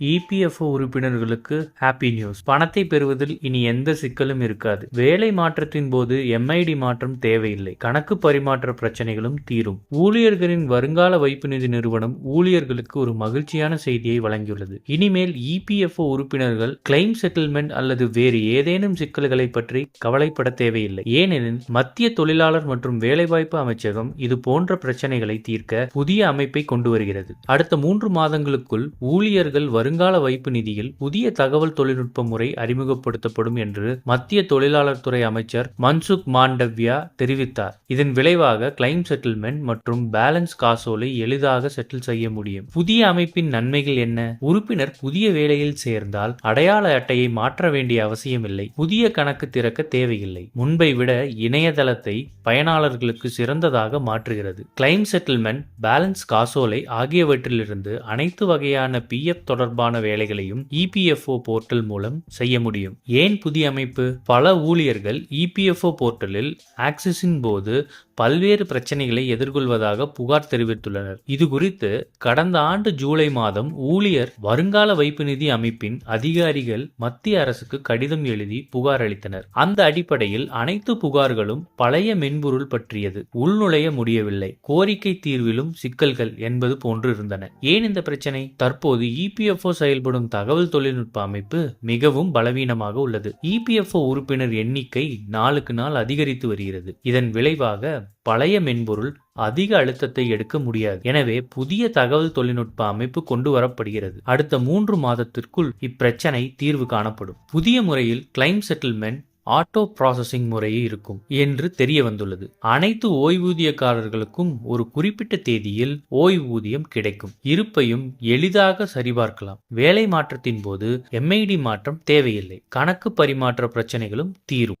EPFO உறுப்பினர்களுக்கு happy news. பணத்தை பெறுவதில் இனி எந்த சிக்கலும் இருக்காது. வேலை மாற்றத்தின் போது எம்ஐடி மாற்றம் தேவையில்லை. கணக்கு பரிமாற்ற பிரச்சனைகளும் தீரும். ஊழியர்களின் வருங்கால வைப்பு நிதி நிறுவனம் ஊழியர்களுக்கு ஒரு மகிழ்ச்சியான செய்தியை வழங்கியுள்ளது. இனிமேல் இபிஎஃப்ஓ உறுப்பினர்கள் கிளைம் செட்டில்மெண்ட் அல்லது வேறு ஏதேனும் சிக்கல்களை பற்றி கவலைப்பட தேவையில்லை. ஏனெனில் மத்திய தொழிலாளர் மற்றும் வேலைவாய்ப்பு அமைச்சகம் இது போன்ற பிரச்சனைகளை தீர்க்க புதிய அமைப்பை கொண்டு வருகிறது. அடுத்த மூன்று மாதங்களுக்குள் ஊழியர்கள் வருங்கால வைப்பு நிதியில் புதிய தகவல் தொழில்நுட்ப முறை அறிமுகப்படுத்தப்படும் என்று மத்திய தொழிலாளர் துறை அமைச்சர் மன்சுக் மாண்டவ்யா தெரிவித்தார். இதன் விளைவாக கிளைம் செட்டில்மெண்ட் மற்றும் பேலன்ஸ் காசோலை எளிதாக செட்டில் செய்ய முடியும். புதிய அமைப்பின் நன்மைகள் என்ன? உறுப்பினர் புதிய வேலையில் சேர்ந்தால் அடையாள அட்டையை மாற்ற வேண்டிய அவசியமில்லை. புதிய கணக்கு திறக்க தேவையில்லை. முன்பை விட இணையதளத்தை பயனாளர்களுக்கு சிறந்ததாக மாற்றுகிறது. கிளைம் செட்டில்மெண்ட் பேலன்ஸ் காசோலை ஆகியவற்றிலிருந்து அனைத்து வகையான பி தொடர்பு தொடர்பான வேலைகளையும் இபிஎஃப்ஓ போர்ட்டல் மூலம் செய்ய முடியும். ஏன் புதிய அமைப்பு? பல ஊழியர்கள் இபிஎஃப்ஓ போர்ட்டலில் ஆக்சஸின் போது பல்வேறு பிரச்சனைகளை எதிர்கொள்வதாக புகார் தெரிவித்துள்ளனர். இது குறித்து கடந்த ஆண்டு ஜூலை மாதம் ஊழியர் வருங்கால வைப்பு நிதி அமைப்பின் அதிகாரிகள் மத்திய அரசுக்கு கடிதம் எழுதி புகார் அளித்தனர். அந்த அடிப்படையில் அனைத்து புகார்களும் பழைய மென்பொருள் பற்றியது. உள்நுழைய முடியவில்லை. கோரிக்கை தீர்விலும் சிக்கல்கள் என்பது போன்று இருந்தன. ஏன் இந்த பிரச்சனை? தற்போது இபிஎஃப்ஓ செயல்படும் தகவல் தொழில்நுட்ப அமைப்பு மிகவும் பலவீனமாக உள்ளது. இபிஎஃப்ஓ உறுப்பினர் எண்ணிக்கை நாளுக்கு நாள் அதிகரித்து வருகிறது. இதன் விளைவாக பழைய மென்பொருள் அதிக அழுத்தத்தை எடுக்க முடியாது. எனவே புதிய தகவல் தொழில்நுட்ப அமைப்பு கொண்டு வரப்படுகிறது. அடுத்த மூன்று மாதத்திற்குள் இப்பிரச்சனை தீர்வு காணப்படும். புதிய முறையில் கிளைம் செட்டில்மெண்ட் ஆட்டோ ப்ராசஸிங் முறையே இருக்கும் என்று தெரிய வந்துள்ளது அனைத்து ஓய்வூதியக்காரர்களுக்கும் ஒரு குறிப்பிட்ட தேதியில் ஓய்வூதியம் கிடைக்கும். இருப்பையும் எளிதாக சரிபார்க்கலாம். வேலை மாற்றத்தின் போது எம்ஐடி மாற்றம் தேவையில்லை. கணக்கு பரிமாற்ற பிரச்சனைகளும் தீரும்.